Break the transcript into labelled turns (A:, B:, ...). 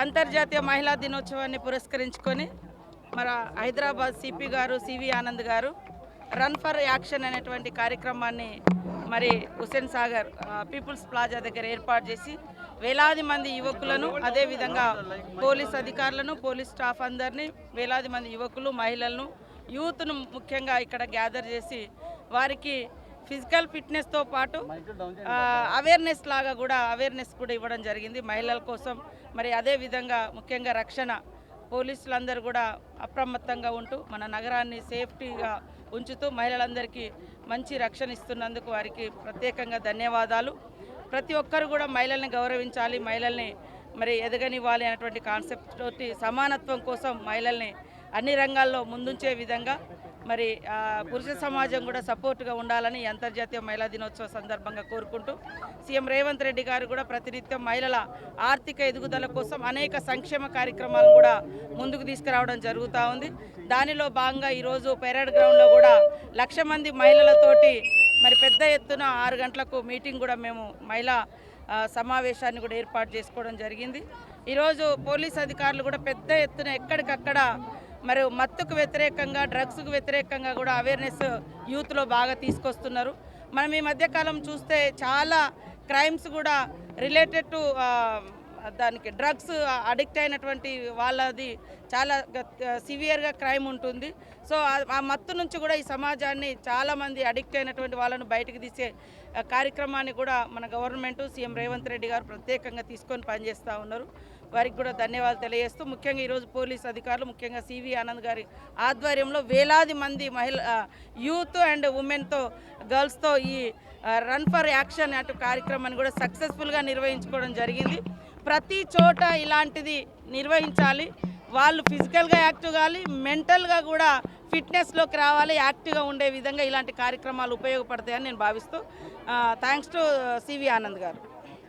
A: అంతర్జాతీయ మహిళా దినోత్సవాన్ని పురస్కరించుకొని మన హైదరాబాద్ సిపి గారు సివి ఆనంద్ గారు రన్ ఫర్ యాక్షన్ అనేటువంటి కార్యక్రమాన్ని మరి హుస్సేన్ సాగర్ పీపుల్స్ ప్లాజా దగ్గర ఏర్పాటు చేసి వేలాది మంది యువకులను అదేవిధంగా పోలీస్ అధికారులను పోలీస్ స్టాఫ్ అందరినీ వేలాది మంది యువకులు మహిళలను యూత్ను ముఖ్యంగా ఇక్కడ గ్యాదర్ చేసి వారికి ఫిజికల్ ఫిట్నెస్తో పాటు అవేర్నెస్ లాగా కూడా అవేర్నెస్ కూడా ఇవ్వడం జరిగింది మహిళల కోసం. మరి అదే విధంగా ముఖ్యంగా రక్షణ పోలీసులందరూ కూడా అప్రమత్తంగా ఉంటూ మన నగరాన్ని సేఫ్టీగా ఉంచుతూ మహిళలందరికీ మంచి రక్షణ ఇస్తున్నందుకు వారికి ప్రత్యేకంగా ధన్యవాదాలు. ప్రతి ఒక్కరు కూడా మహిళల్ని గౌరవించాలి మహిళల్ని మరి ఎదగనివ్వాలి అనేటువంటి కాన్సెప్ట్ తోటి సమానత్వం కోసం మహిళల్ని అన్ని రంగాల్లో ముందుంచే విధంగా మరి పురుష సమాజం కూడా సపోర్ట్గా ఉండాలని అంతర్జాతీయ మహిళా దినోత్సవ సందర్భంగా కోరుకుంటూ సీఎం రేవంత్ రెడ్డి గారు కూడా ప్రతినిత్యం మహిళల ఆర్థిక ఎదుగుదల కోసం అనేక సంక్షేమ కార్యక్రమాలను కూడా ముందుకు తీసుకురావడం జరుగుతూ ఉంది. దానిలో భాగంగా ఈరోజు పెరేడ్ గ్రౌండ్లో కూడా లక్ష మంది మహిళలతోటి మరి పెద్ద ఎత్తున ఆరు గంటలకు మీటింగ్ కూడా మేము మహిళా సమావేశాన్ని కూడా ఏర్పాటు చేసుకోవడం జరిగింది. ఈరోజు పోలీస్ అధికారులు కూడా పెద్ద ఎత్తున ఎక్కడికక్కడ మరి మత్తుకు వ్యతిరేకంగా డ్రగ్స్కు వ్యతిరేకంగా కూడా అవేర్నెస్ యూత్లో బాగా తీసుకొస్తున్నారు. మనం ఈ మధ్యకాలం చూస్తే చాలా క్రైమ్స్ కూడా రిలేటెడ్ టు దానికి డ్రగ్స్ అడిక్ట్ అయినటువంటి వాళ్ళది చాలా సివియర్గా క్రైమ్ ఉంటుంది. సో ఆ- మత్తు నుంచి కూడా ఈ సమాజాన్ని చాలామంది అడిక్ట్ అయినటువంటి వాళ్ళను బయటకు తీసే కార్యక్రమాన్ని కూడా మన గవర్నమెంట్ సీఎం రేవంత్ రెడ్డి గారు ప్రత్యేకంగా తీసుకొని పనిచేస్తూ ఉన్నారు. వారికి కూడా ధన్యవాదాలు తెలియజేస్తూ ముఖ్యంగా ఈరోజు పోలీస్ అధికారులు ముఖ్యంగా సివి ఆనంద్ గారి ఆధ్వర్యంలో వేలాది మంది మహిళ యూత్ అండ్ ఉమెన్తో గర్ల్స్తో ఈ రన్ ఫర్ యాక్షన్ అటు కార్యక్రమాన్ని కూడా సక్సెస్ఫుల్గా నిర్వహించుకోవడం జరిగింది. ప్రతి చోట ఇలాంటిది నిర్వహించాలి. వాళ్ళు ఫిజికల్గా యాక్టివ్ కావాలి మెంటల్గా కూడా ఫిట్నెస్లోకి రావాలి యాక్టివ్గా ఉండే విధంగా ఇలాంటి కార్యక్రమాలు ఉపయోగపడతాయని నేను భావిస్తూ థ్యాంక్స్ టు సివి ఆనంద్ గారు.